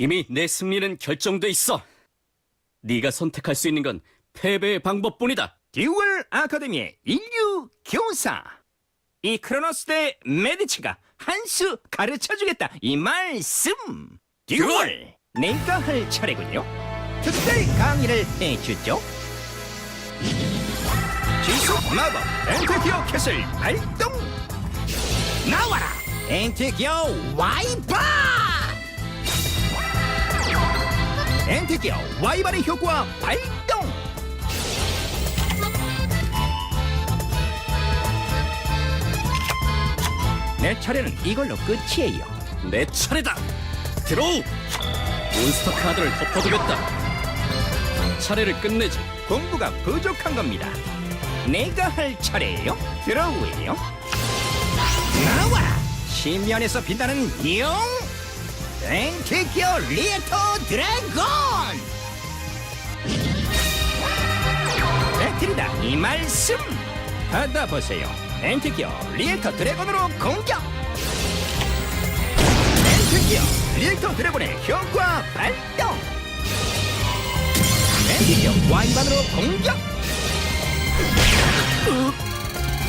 이미 내 승리는 결정돼 있어. 네가 선택할 수 있는 건 패배의 방법뿐이다. 듀얼 아카데미의 인류 교사. 이 크로노스 대 메디치가 한 수 가르쳐주겠다. 이 말씀. 듀얼! 내가 할 차례군요. 특별 강의를 해주죠. 지속 마법 엔테기어 캐슬 발동. 나와라! 엔테기어 와이바 엔테기어 와이바의 효과 발동 내 차례는 이걸로 끝이에요. 내 차례다. 드로우. 몬스터 카드를 덮어두겠다. 차례를 끝내지. 공부가 부족한 겁니다. 내가 할 차례예요. 들어오예요. 나와라. 신면에서 빛나는 영. 엔티기어 리에터 드래곤. 배틀이다 이 말씀. 받아보세요. 엔티기어 리에터 드래곤으로 공격. 엔티기어 리에터 드래곤의 효과 발동. 엔티기어 와이반으로 공격.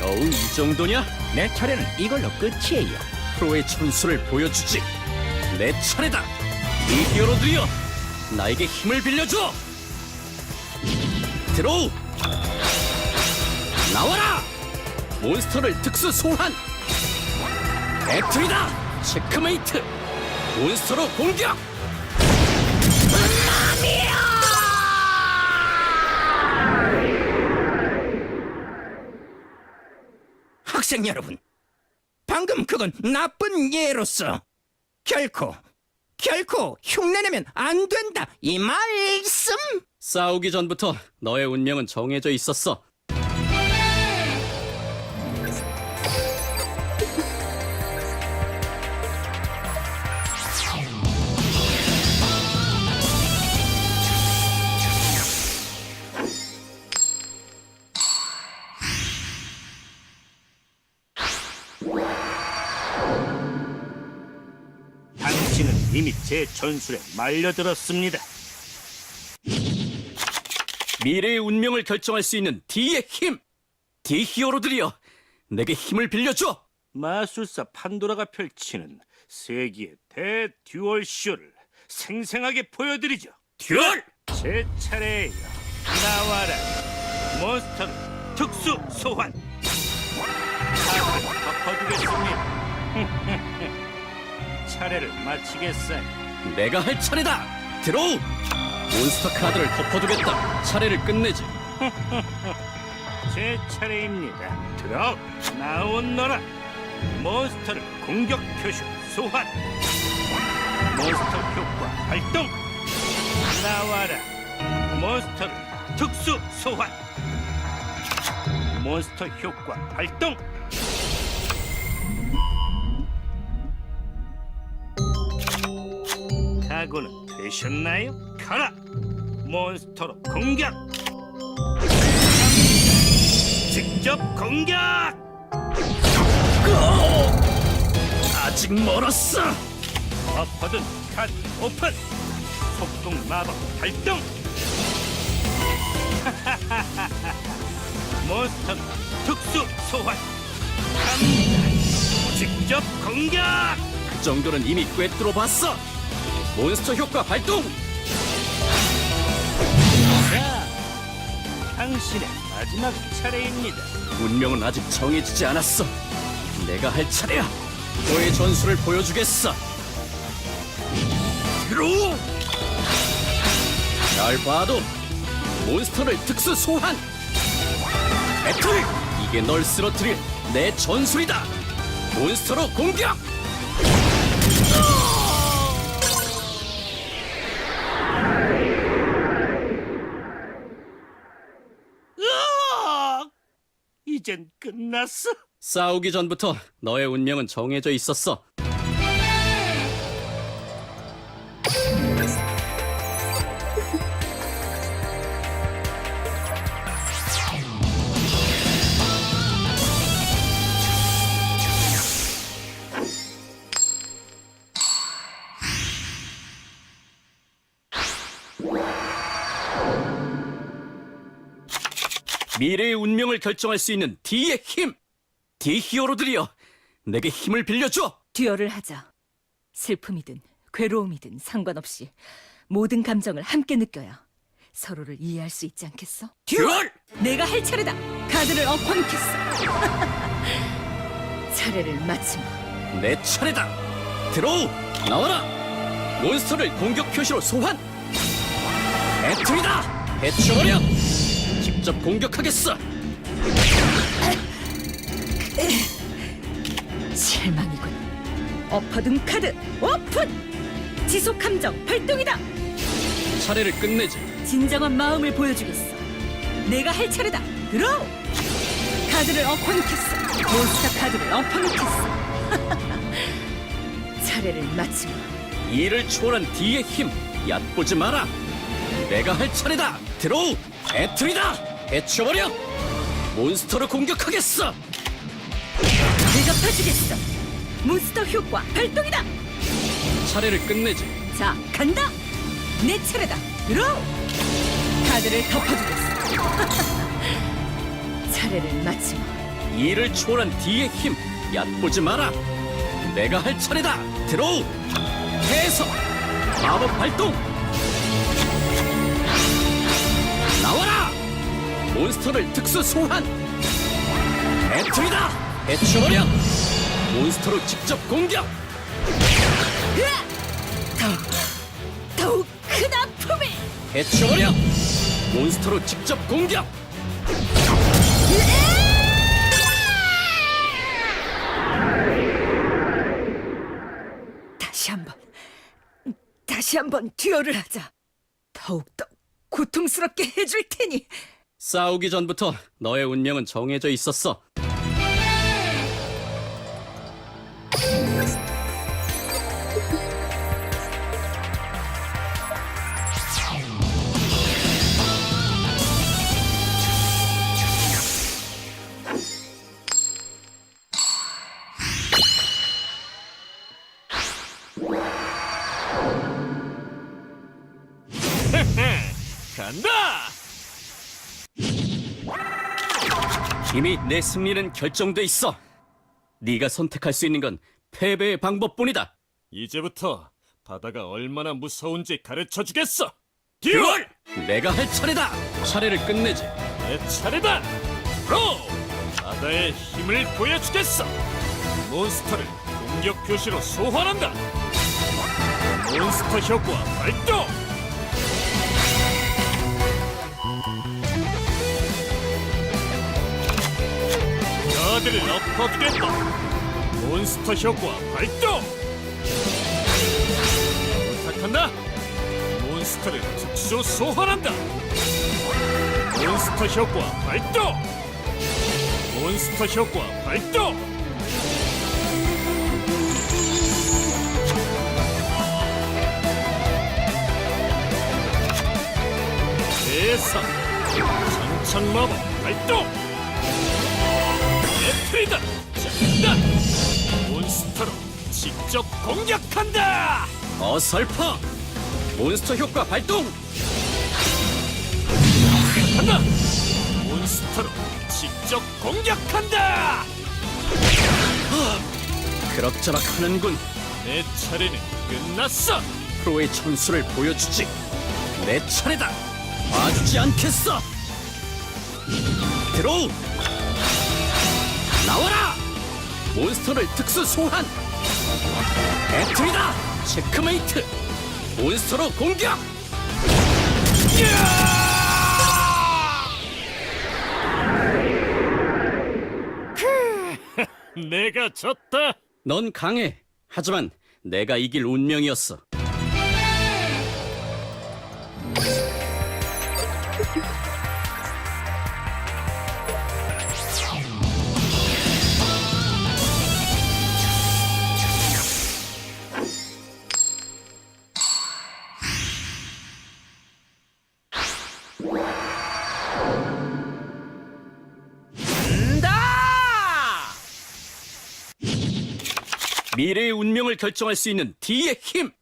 겨우 이 정도냐? 내 차례는 이걸로 끝이에요. 프로의 천수를 보여주지. 내 차례다. 이 히어로들이여, 나에게 힘을 빌려줘. 드로우. 나와라. 몬스터를 특수 소환. 배틀이다. 체크메이트. 몬스터로 공격. 학생 여러분, 방금 그건 나쁜 예로서 결코 결코 흉내내면 안 된다 이 말씀. 싸우기 전부터 너의 운명은 정해져 있었어. 이미 제 전술에 말려들었습니다. 미래의 운명을 결정할 수 있는 D의 힘! D 히어로들이여! 내게 힘을 빌려줘! 마술사 판도라가 펼치는 세기의 대듀얼 쇼를 생생하게 보여드리죠. 듀얼! 제 차례예요. 나와라. 몬스터는 특수 소환. 카드를 덮어두겠습니다. 차례를 마치겠어요. 내가 할 차례다! 드로우! 몬스터 카드를 덮어두겠다. 차례를 끝내지. 제 차례입니다. 들어 나온너라. 몬스터를 공격 표시 소환. 몬스터 효과 발동. 나와라. 몬스터를 특수 소환. 몬스터 효과 발동. 각오는 되셨나요? 가라. 몬스터로 공격. 직접 공격! 아직 멀었어! 엎어둔 카드 오픈! 속동 마법 발동! 몬스터 특수 소환! 갑니다! 직접 공격! 그 정도는 이미 꿰뚫어 봤어! 몬스터 효과 발동! 자, 당신의 마지막 차례입니다. 운명은 아직 정해지지 않았어. 내가 할 차례야. 너의 전술을 보여주겠어. 드로우! 잘 봐도 몬스터를 특수 소환! 배틀! 이게 널 쓰러뜨릴 내 전술이다! 몬스터로 공격! 이젠 끝났어. 싸우기 전부터 너의 운명은 정해져 있었어. 미래의 운명을 결정할 수 있는 D의 힘! D 히어로들이여, 내게 힘을 빌려줘! 듀얼을 하자. 슬픔이든 괴로움이든 상관없이 모든 감정을 함께 느껴야 서로를 이해할 수 있지 않겠어? 듀얼! 내가 할 차례다. 카드를 엎어놓겠어. 차례를 마치마. 내 차례다! 드로우! 나와라! 몬스터를 공격 표시로 소환! 배틀이다! 해쳐버려! 직접 공격하겠어! 실망이군. 엎어둔 카드 오픈! 지속 감정 발동이다. 차례를 끝내지. 진정한 마음을 보여주겠어. 내가 할 차례다. 들어. 카드를 엎어놓겠어. 몬스터 카드를 엎어놓겠어. 차례를 마치마. 이를 초월한 D의 힘, 얕보지 마라! 내가 할 차례다! 드로우! 배틀이다! 해쳐버려! 몬스터를 공격하겠어! 대접해주겠어. 몬스터 효과 발동이다. 차례를 끝내지. 자, 간다. 내 차례다. 들어. 카드를 덮어주겠어. 차례를 마치마. 이를 초월한 D의 힘, 얕보지 마라! 내가 할 차례다! 드로우! 해서! 마법 발동! 몬스터를 특수 소환! 배틀이다! 해쳐버려! 몬스터로 직접 공격! 으악! 더욱, 더욱 큰 아픔을. 해쳐버려! 몬스터로 직접 공격! 다시 한번, 다시 한번 듀얼을 하자. 더욱더 고통스럽게 해줄 테니. 싸우기 전부터 너의 운명은 정해져 있었어. 간다! 이미 내 승리는 결정돼 있어. 네가 선택할 수 있는 건 패배의 방법뿐이다. 이제부터 바다가 얼마나 무서운지 가르쳐 주겠어! 듀얼! 내가 할 차례다. 차례를 끝내지. 내 차례다! 로! 바다의 힘을 보여주겠어! 몬스터를 공격 표시로 소환한다! 몬스터 효과 발동! 카드를 엎어주겠다! 몬스터 효과 발동! 부탁한다! 몬스터를 특수 소환한다! 몬스터 효과 발동! 몬스터 효과 발동! 대상 장착 마법 발동! 배 틀이다! 잡는다! 몬스터로 직접 공격한다! 어설퍼! 몬스터 효과 발동! 한다! 몬스터로 직접 공격한다! 그럭저럭 하는군. 내 차례는 끝났어! 프로의 천수를 보여주지. 내 차례다. 봐주지 않겠어. 드로우! 나와라! 몬스터를 특수 소환! 배틀이다! 체크메이트! 몬스터로 공격! 내가 졌다! 넌 강해. 하지만 내가 이길 운명이었어. 미래의 운명을 결정할 수 있는 D의 힘!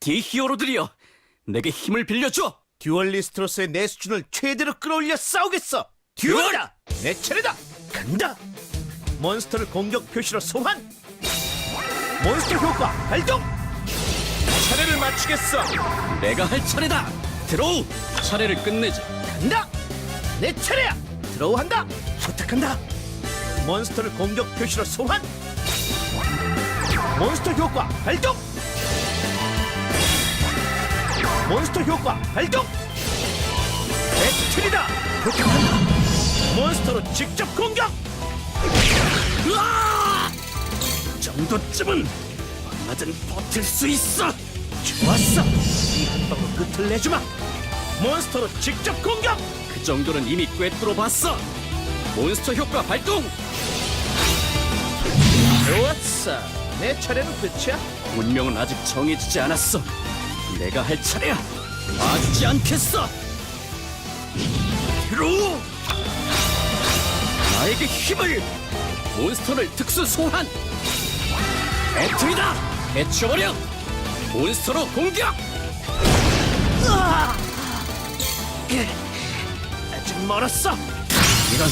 D 히어로들이여! 내게 힘을 빌려줘! 듀얼리스트로서의 내 수준을 최대로 끌어올려 싸우겠어. 듀얼이다! 내 차례다! 간다! 몬스터를 공격 표시로 소환! 몬스터 효과 발동! 차례를 맞추겠어! 내가 할 차례다. 드로우. 차례를 끝내지. 간다! 내 차례야! 드로우한다! 부탁한다! 몬스터를 공격 표시로 소환! 몬스터 효과 발동! 몬스터 효과 발동! 배틀이다! 몬스터로 직접 공격! 정도쯤은 얼마든 버틸 수 있어. 좋았어! 이 한 방울 끝을 내주마! 몬스터로 직접 공격! 그 정도는 이미 꿰뚫어 봤어. 몬스터 효과 발동. 좋았어! 내 차례는 끝이야? 운명은 아직 정해지지 않았어. 내가 할 차례야. 봐주지 않겠어. 드로우. 나에게 힘을. 몬스터를 특수 소환. 배틀이다. 해쳐버려. 몬스터로 공격. 아직 멀었어! 이런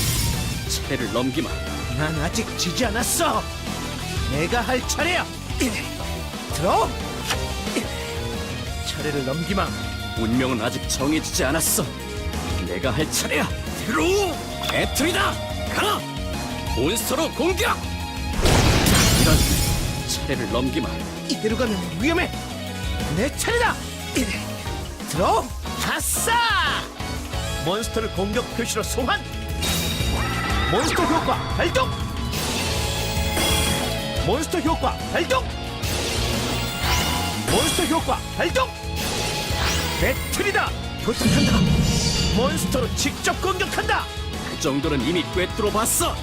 차례를 넘기마. 난 아직 지지 않았어. 내가 할 차례야. 들어. 차례를 넘기마. 운명은 아직 정해지지 않았어. 내가 할 차례야. 드로우 배틀이다. 가라. 몬스터로 공격. 이런 차례를 넘기마. 이대로 가면 위험해. 내 차례다. 들어. 아싸! 몬스터를 공격 표시로 소환. 몬스터 효과 발동. 몬스터 효과 발동. 몬스터 효과 발동. 배틀이다. 부탁한다. 몬스터로 직접 공격한다. 그 정도는 이미 꿰뚫어 봤어.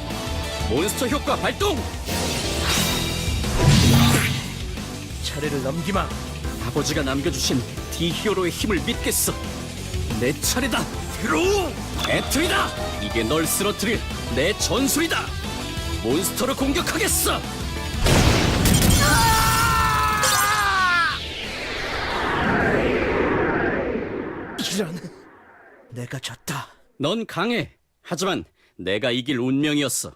몬스터 효과 발동. 차례를 넘기마. 아버지가 남겨주신 디히어로의 힘을 믿겠어. 내 차례다. 드로우 배틀이다. 이게 널 쓰러뜨릴 내 전술이다. 몬스터로 공격하겠어. 내가 졌다. 넌 강해. 하지만 내가 이길 운명이었어.